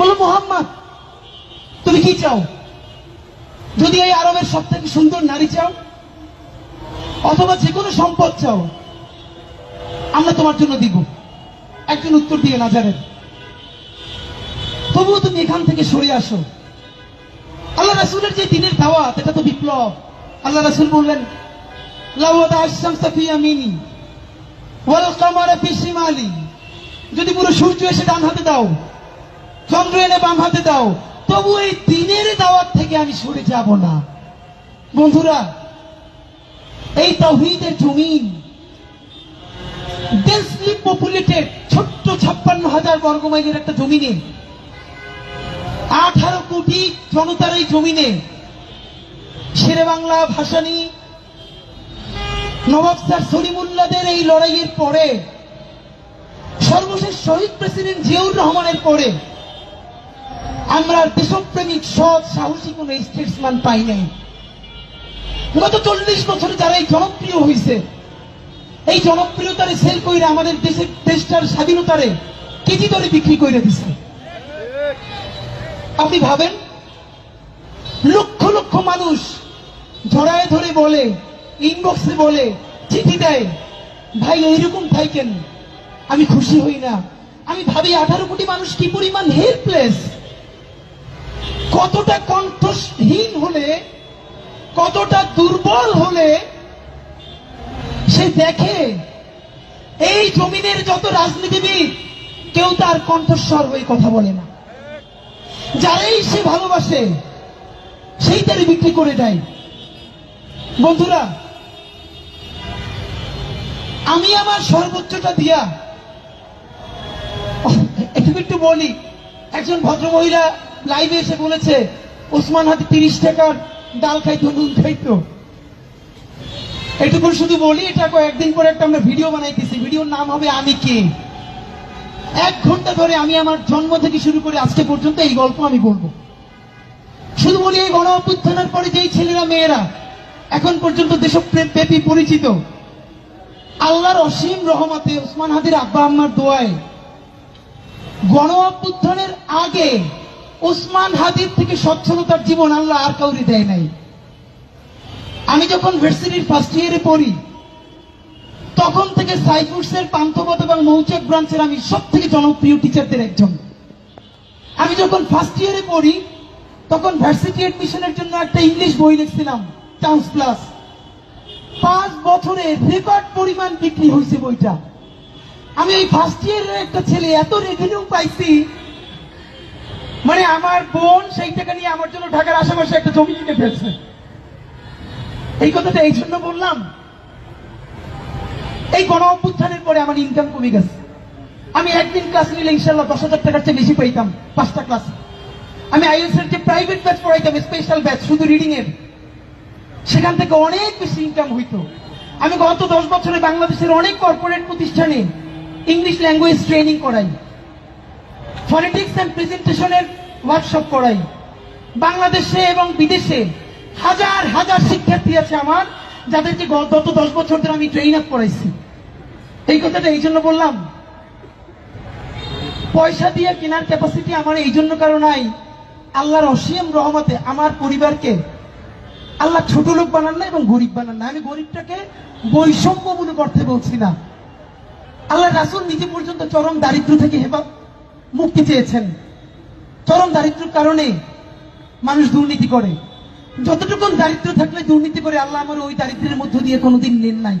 বলো, মোহাম্মদ, তুমি কি চাও? যদি এই আরবের সব থেকে সুন্দর নারী চাও, অথবা যে কোনো সম্পদ চাও, আমরা তোমার জন্য দিব। একজন উত্তর দিয়ে নাজারের তবুও তুমি এখান থেকে সরে আসো। আল্লাহ রাসুলের যে দিনের দাওয়াত, এটা তো বিপ্লব। আল্লাহ রাসুল বললেন যদি পুরো সূর্য এসে ডান হাতে দাও চন্দ্র এনে বাম হাতে দাও। তবু এই দিনের দাওয়াত থেকে আমি সরে যাব না। বন্ধুরা, এই তৌহিদের জমিন ডেন্সলি পপুলেটেড ছোট্ট ছাপ্পান্ন হাজার বর্গমাইলের একটা জমিনে, আঠারো কোটি জনতার এই জমিনে, শেরে বাংলা ভাসানী, নবাব স্যার সলিমুল্লাদের এই লড়াইয়ের পরে, সর্বশেষ শহীদ প্রেসিডেন্ট জিয়াউর রহমানের পরে আমরা দেশপ্রেমিক, সৎ, সাহসী কোন স্টেটসম্যান পাই নাই। গত চল্লিশ বছরে যারা এই জনপ্রিয় হয়েছে এই জনপ্রিয়তারে সেল করে আমাদের দেশের দেশটার স্বাধীনতারে কেজি দরে বিক্রি করে দিছে। আপনি ভাবেন? লক্ষ লক্ষ মানুষ ধরায় ধরে বলে ইনবক্সে বলে, চিঠি দেয়, ভাই, এইরকম থাইকেন। আমি খুশি হই না। আমি ভাবি আঠারো কোটি মানুষ কি পরিমাণ হেল্পলেস কতটা কণ্ঠহীন হলে, কতটা দুর্বল হলে, সে দেখে এই জমিনের যত রাজনীতিবিদ, কেউ তার কণ্ঠস্বর হয়ে কথা বলে না। যারাই সে ভালোবাসে সেই তারে বিক্রি করে দেয়। বন্ধুরা, আমি আমার সর্বোচ্চটা দিয়া, একটু একটু বলি, একজন ভদ্রমহিলা লাইভে এসে বলেছে, ওসমান হাতে তিরিশ টাকার ডাল খাইতো নুন খাইতো এটুকু শুধু বলি, এটা কয়েকদিন পরে একটা আমরা ভিডিও বানাইতেছি। ভিডিওর নাম হবে আমি কে? এক ঘণ্টা ধরে আমি আমার জন্ম থেকে শুরু করে আজকে পর্যন্ত এই গল্প আমি বলব। শুধু বলি, এই গণ অভ্যুত্থানের পরে যেই ছেলেরা, মেয়েরা এখন পর্যন্ত দেশব্যাপী পরিচিত, আল্লাহর অসীম রহমতে ওসমান হাদির আব্বা আম্মার দোয়ায় গণ অভ্যুত্থানের আগে ওসমান হাদির থেকে সচ্ছলতার জীবন আল্লাহ আর কাউরি দেয় নাই। আমি যখন ভার্সিটির ফার্স্ট ইয়ারে পড়ি, তখন থেকে সাইফুডসের পান্থপথ এবং মৌচাক ব্রাঞ্চের আমি সব থেকে জনপ্রিয় টিচারদের একজন। আমি যখন ফার্স্ট ইয়ারে পড়ি, তখন ভার্সিটি এডমিশনের জন্য একটা ইংলিশ বই লিখছিলাম চান্স প্লাস পাঁচ বছরে রেকর্ড পরিমাণ বিক্রি হয়েছে বইটা। আমি এই ফার্স্ট ইয়ারের একটা ছেলে, এত রেভিনিউ পাইছি মানে আমার বোন সেই টাকা নিয়ে আমার জন্য ঢাকার আশেপাশে একটা জমি কিনে ফেলছে। এই কথাটা এই জন্য বললাম। এই গণ অভ্যুত্থানের পরে আমার ইনকাম কমে গেছে। আমি একদিন ক্লাস নিলে ইনশাল্লাহ দশ হাজার টাকার চেয়ে বেশি পাইতাম, পাঁচটা ক্লাস আমি আইএলস এর যে প্রাইভেট ব্যাচ পড়াইতাম স্পেশাল ব্যাচ শুধু রিডিং এর, সেখান থেকে অনেক বেশি ইনকাম হইতো। আমি গত দশ বছরে বাংলাদেশের অনেক কর্পোরেট প্রতিষ্ঠানে ইংলিশ ল্যাঙ্গুয়েজ ট্রেনিং করাই। ফনেটিক্স অ্যান্ড প্রেজেন্টেশনের ওয়ার্কশপ করাই। বাংলাদেশে এবং বিদেশে হাজার হাজার শিক্ষার্থী আছে আমার যাদেরকে গত দশ বছর ধরে আমি ট্রেন আপ করাইছি। এই কথাটা এই জন্য বললাম। পয়সা দিয়ে কেনার ক্যাপাসিটি আমার এই জন্য কারও নাই। আল্লাহর অসীম রহমতে আমার পরিবারকে আল্লাহ ছোট লোক বানান না এবং গরিব বানান না। আমি গরিবটাকে বৈষম্যমূলক অর্থে বলছি না। আল্লাহ রাসুল নিজে পর্যন্ত চরম দারিদ্র থেকে হেবা মুক্তি চেয়েছেন। চরম দারিদ্রের কারণে মানুষ দুর্নীতি করে। যতটুকুন দারিদ্র থাকলে দুর্নীতি করে আল্লাহ আমার ওই দারিদ্রের মধ্য দিয়ে কোনোদিন নেন নাই।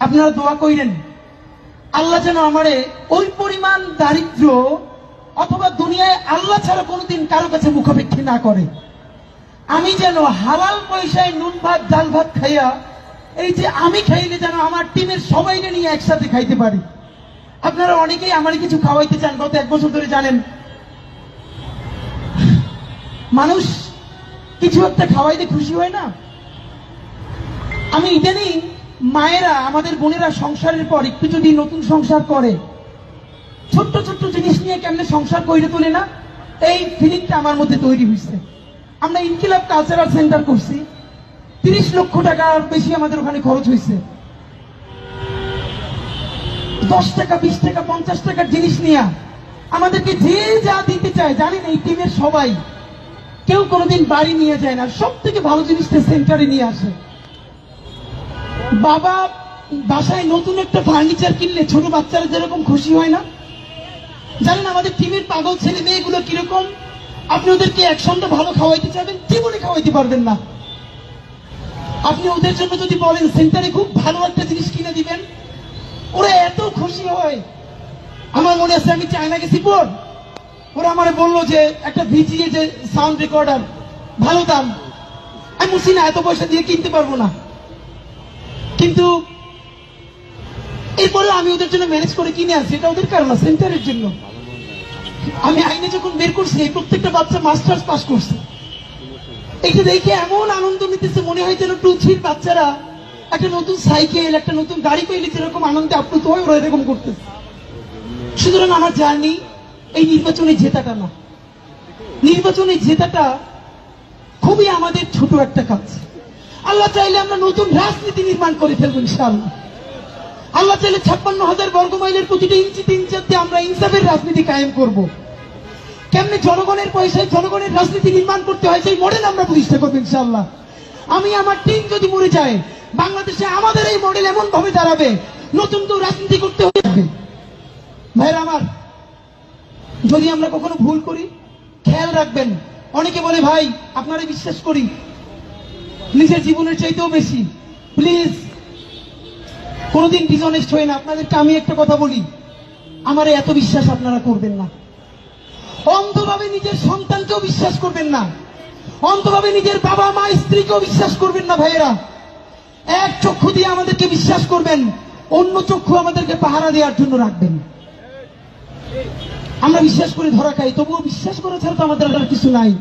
আপনারা দোয়া কইরেন, আল্লাহ যেন আমারে ওই পরিমাণ দারিদ্র অথবা দুনিয়ায় আল্লাহ ছাড়া কোনোদিন কারও কাছে মুখাপেক্ষী না করে। আমি যেন হালাল পয়সায় নুন ভাত, ডাল ভাত খাইয়া, এই যে আমি খাইলে যেন আমার টিমের সবাইকে নিয়ে একসাথে খাইতে পারি। আপনারা অনেকেই আমার কিছু খাওয়াইতে চান, গত এক বছর ধরে জানেন। মানুষ কিছু একটা খাওয়াইতে খুশি হয় না? আমি ইদানিং মায়েরা, আমাদের বোনেরা সংসারের পর একটু যদি নতুন সংসার করে, ছোট্ট ছোট্ট জিনিস নিয়ে কেমনে সংসার করে তোলে না? এই ফিলিংটা আমার মধ্যে তৈরি হয়েছে আমরা ইনকিলাব কালচারাল সেন্টার করছি। তিরিশ লক্ষ টাকার বেশি আমাদের ওখানে খরচ হয়েছে দশ টাকা, বিশ টাকা, পঞ্চাশ টাকার জিনিস নিয়ে আমাদেরকে যে যা দিতে চায়, জানেন এই টিমের সবাই। কেউ কোনোদিন বাড়ি নিয়ে যায় না। সব থেকে ভালো জিনিসটা সেন্টারে নিয়ে আসে। বাবা বাসায় নতুন একটা ফার্নিচার কিনলে ছোট বাচ্চারা যেরকম খুশি হয় না? জানেন আমাদের টিমের পাগল ছেলে মেয়েগুলো কীরকম? আপনি ওদেরকে এক সন্ধ্যা ভালো খাওয়াইতে চাইবেন, জীবনে খাওয়াইতে পারবেন না। আপনি ওদের জন্য যদি বলেন, সেন্টারে খুব ভালো একটা জিনিস কিনে দিবেন। ওরা এত খুশি হয়। আমার মনে আছে আমি চায়না গেছি পর ওরা আমার বলল যে, একটা ভিজিয়ে যে সাউন্ড রেকর্ডার ভালো দাম। আমি বলছি, না, এত পয়সা দিয়ে কিনতে পারব না। কিন্তু এরপরে আমি ওদের জন্য ম্যানেজ করে কিনে আসি এটা ওদের কারণ সেন্টারের জন্য। আমি আইনে যখন বের করছি, এই প্রত্যেকটা বাচ্চা মাস্টার্স পাস করছে। এইটা দেখে এমন আনন্দ নিতেছে, মনে হয় যেন টু থ্রির বাচ্চারা একটা নতুন সাইকেল, একটা নতুন গাড়ি পেলে যেরকম আনন্দে আপ্লুত হয় ওরা এরকম করতেছে। সুতরাং আমার জার্নি এই নির্বাচনে জেতাটা না। নির্বাচনে জেতাটা খুবই আমাদের ছোট একটা কাজ। আল্লাহ চাইলে আমরা নতুন রাজনীতি নির্মাণ করে ফেলব ইনশাআল্লাহ। আল্লাহ চাইলে ছাপ্পান্ন হাজার বর্গ মাইলের প্রতিটা ইঞ্চি তিন চারতে আমরা ইনসাফের রাজনীতি কায়েম করব। কেমনে জনগণের পয়সায় জনগণের রাজনীতি নির্মাণ করতে হয় সেই মডেল আমরা প্রতিষ্ঠা করব ইনশাআল্লাহ। আমি, আমার টিম যদি মরে যায় বাংলাদেশে আমাদের এই মডেল এমন ভাবে দাঁড়াবে, নতুন তো রাজনীতি করতে হবে ভাইরা আমার, যদি আমরা কখনো ভুল করি, খেয়াল রাখবেন, অনেকে বলে, ভাই, আপনারা বিশ্বাস করি, নিজের জীবনের চাইতেও বেশি। প্লিজ, কোনোদিন ডিসঅনেস্ট হয়ে না, আপনাদেরকে আমি একটা কথা বলি, আমার এত বিশ্বাস আপনারা করবেন না। অন্ধভাবে নিজের সন্তানকেও বিশ্বাস করবেন না। অন্ধভাবে নিজের বাবা মা স্ত্রীকেও বিশ্বাস করবেন না, ভাইয়েরা। এক চক্ষু দিয়ে আমাদেরকে বিশ্বাস করবেন, অন্য চক্ষু আমাদেরকে পাহারা দেওয়ার জন্য রাখবেন। আমরা বিশ্বাস করে ধরা খাই, তবুও বিশ্বাস করা ছাড়া তো আমাদের আর কিছু নাই।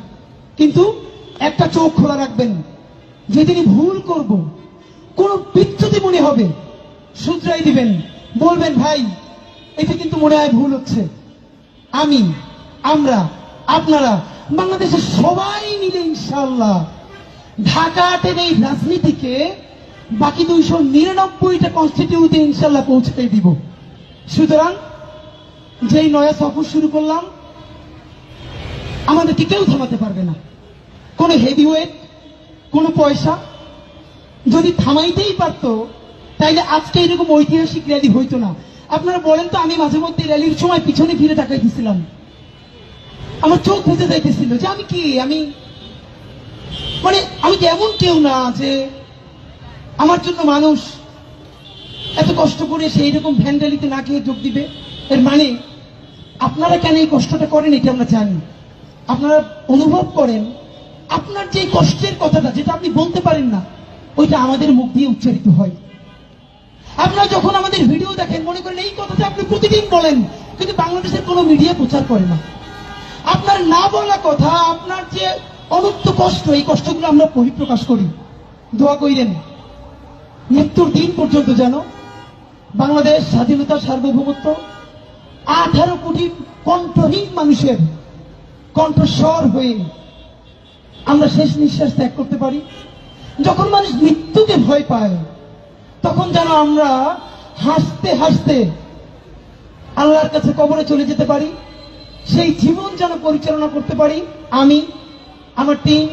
কিন্তু একটা চোখ খোলা রাখবেন যেদিনই ভুল করব, কোন বিচ্যুতি মনে হবে, শুধরাই দিবেন, বলবেন, ভাই এটা কিন্তু মনে হয় ভুল হচ্ছে। আমি, আমরা, আপনারা, বাংলাদেশের সবাই মিলে ইনশাল্লাহ ঢাকা এই রাজনীতিকে বাকি দুইশো নিরানব্বইটা কনস্টিটিউতে ইনশাল্লাহ পৌঁছাই দিব। সুতরাং, যেই নয়া সফর শুরু করলাম, আমাদেরকে কেউ থামাতে পারবে না। কোনো হেভি ওয়েট কোনো পয়সা, যদি থামাইতেই পারতো, তাইলে আজকে এরকম ঐতিহাসিক র্যালি হইতো না। আপনারা বলেন তো, আমি মাঝে মধ্যে র্যালির সময় পিছনে ফিরে তাকাই দিছিলাম। আমার চোখ ভেজে যাইতেছিল যে আমি কি, আমি মানে আমি তো এমন কেউ না যে আমার জন্য মানুষ এত কষ্ট করে সেই রকম ভ্যান র্যালিতে না খেয়ে যোগ দিবে? এর মানে আপনারা কেন এই কষ্টটা করেন এটা আমরা জানি। আপনারা অনুভব করেন, আপনার যে কষ্টের কথাটা যেটা আপনি বলতে পারেন না, ওইটা আমাদের মুখ দিয়ে উচ্চারিত হয়। আপনারা যখন আমাদের ভিডিও দেখেন, মনে করেন এই কথাটা আপনি প্রতিদিন বলেন, কিন্তু বাংলাদেশের কোনো মিডিয়া প্রচার করে না। আপনার না বলা কথা, আপনার যে অনুক্ত কষ্ট, এই কষ্টগুলো আমরা বহিঃপ্রকাশ করি। দোয়া কইরেন। মৃত্যুর দিন পর্যন্ত যেন বাংলাদেশ স্বাধীনতা সার্বভৌমত্ব, আঠারো কোটি কণ্ঠহীন মানুষের কণ্ঠস্বর হয়ে আমরা শেষ নিঃশ্বাস ত্যাগ করতে পারি। যখন মানুষ মৃত্যুকে ভয় পায়, তখন যেন আমরা হাসতে হাসতে আল্লাহর কাছে কবরে চলে যেতে পারি। সেই জীবন যেন পরিচালনা করতে পারি। আমি, আমার টিম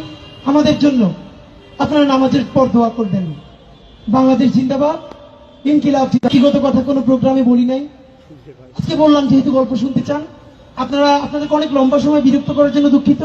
আমাদের জন্য আপনারা নামাজের পর দোয়া করবেন। বাংলাদেশ জিন্দাবাদ। ইনকিলাব ব্যক্তিগত কথা কোনো প্রোগ্রামে বলি নাই। আজকে বললাম, যেহেতু গল্প শুনতে চান, আপনারা আপনাদেরকে অনেক লম্বা সময় বিরক্ত করার জন্য দুঃখিত।